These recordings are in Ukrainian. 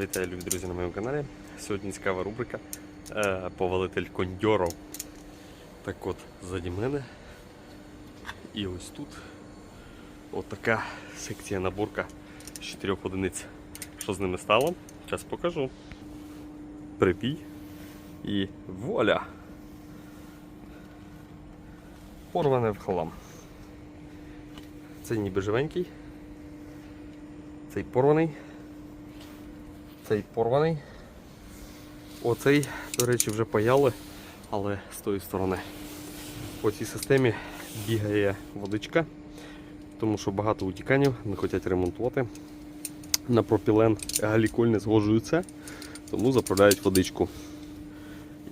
Вітаю, любі друзі, на моєму каналі. Сьогодні цікава рубрика е, Повелитель кондьоров. Так от, ззаді мене. І ось тут от така секція наборка з 4 одиниць. Що з ними стало? Зараз покажу. Прибій. І вуаля! Порване в хлам. Цей ніби живенький. Цей порваний. Цей порваний. Оцей, до речі, вже паяли, але з тої сторони. По цій системі бігає водичка, тому що багато утіканів не хочуть ремонтувати. На пропілен галіколь не згоджуються, тому заправляють водичку.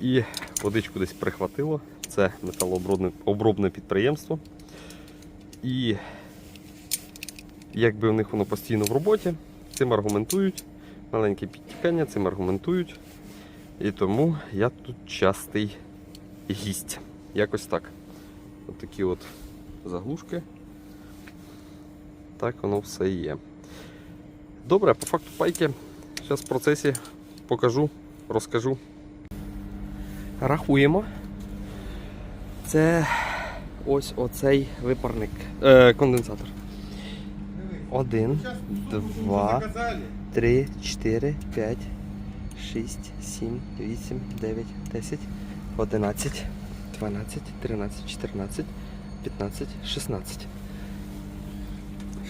І водичку десь прихватило. Це металообробне підприємство. І якби в них воно постійно в роботі, цим аргументують маленьке підтікання, цим аргументують. І тому я тут частий гість. Якось так. От такі от заглушки. Так воно все і є. Добре, по факту пайки. Зараз в процесі покажу, розкажу. Рахуємо. Це ось оцей випарник. Е, конденсатор. Один, два, три, чотири, п'ять, шість, сім, вісім, дев'ять, десять, одинадцять, дванадцять, тринадцять, чотирнадцять, п'ятнадцять, шістнадцять.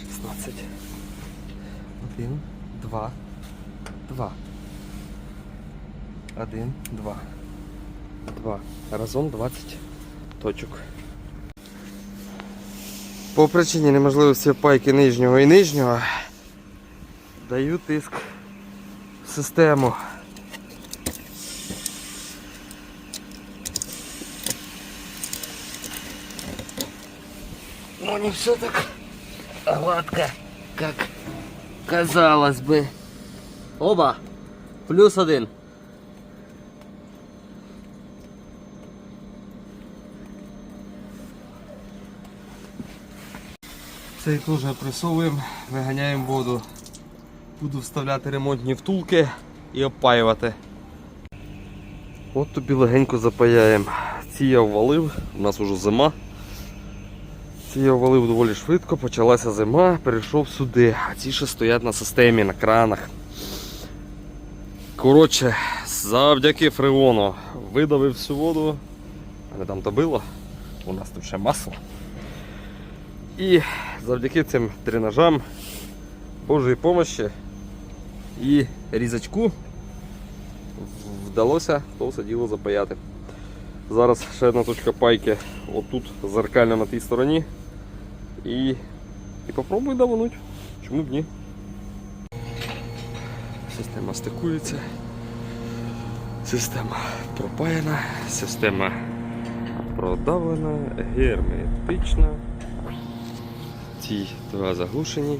Шістнадцять. Один, два, два. Один, два. Два. Разом 20 точок. По причині неможливості пайки нижнього і нижнього даю тиск в систему. Ну не все так гладко, как казалось бы. Оба. Плюс один. Цей теж пресовуємо, виганяємо воду. Буду вставляти ремонтні втулки і опаювати. От тобі легенько запаяємо. Ці я ввалив, у нас уже зима. Ці я ввалив доволі швидко, почалася зима, перейшов сюди, а ці ще стоять на системі, на кранах. Коротше, завдяки фреону видавив всю воду, а не там то було, у нас тут ще масло. І завдяки цим тренажам Божої помощі і різачку вдалося то все діло запаяти. Зараз ще одна точка пайки отут зеркально на тій стороні. І, і попробую давануть. Чому б ні? Система стикується. Система пропаяна, система продавлена, герметична. Ці два заглушені.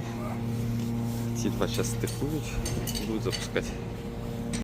Ці два зараз стикують, будуть запускати.